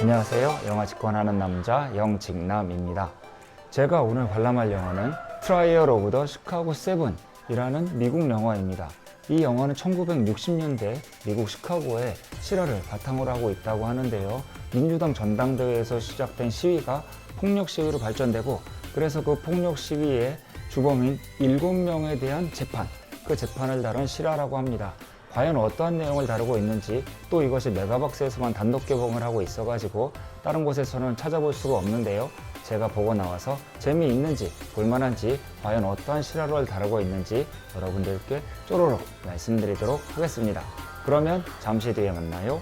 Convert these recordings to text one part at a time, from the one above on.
안녕하세요. 영화 직관하는 남자 영직남입니다. 제가 오늘 관람할 영화는 트라이얼 오브 더 시카고 세븐 이라는 미국 영화입니다. 이 영화는 1960년대 미국 시카고의 실화를 바탕으로 하고 있다고 하는데요. 민주당 전당대회에서 시작된 시위가 폭력 시위로 발전되고 그래서 그 폭력 시위의 주범인 7명에 대한 재판, 그 재판을 다룬 실화라고 합니다. 과연 어떠한 내용을 다루고 있는지 또 이것이 메가박스에서만 단독 개봉을 하고 있어가지고 다른 곳에서는 찾아볼 수가 없는데요. 제가 보고 나와서 재미있는지 볼만한지 과연 어떠한 실화를 다루고 있는지 여러분들께 쪼로록 말씀드리도록 하겠습니다. 그러면 잠시 뒤에 만나요.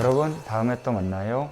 여러분 다음에 또 만나요.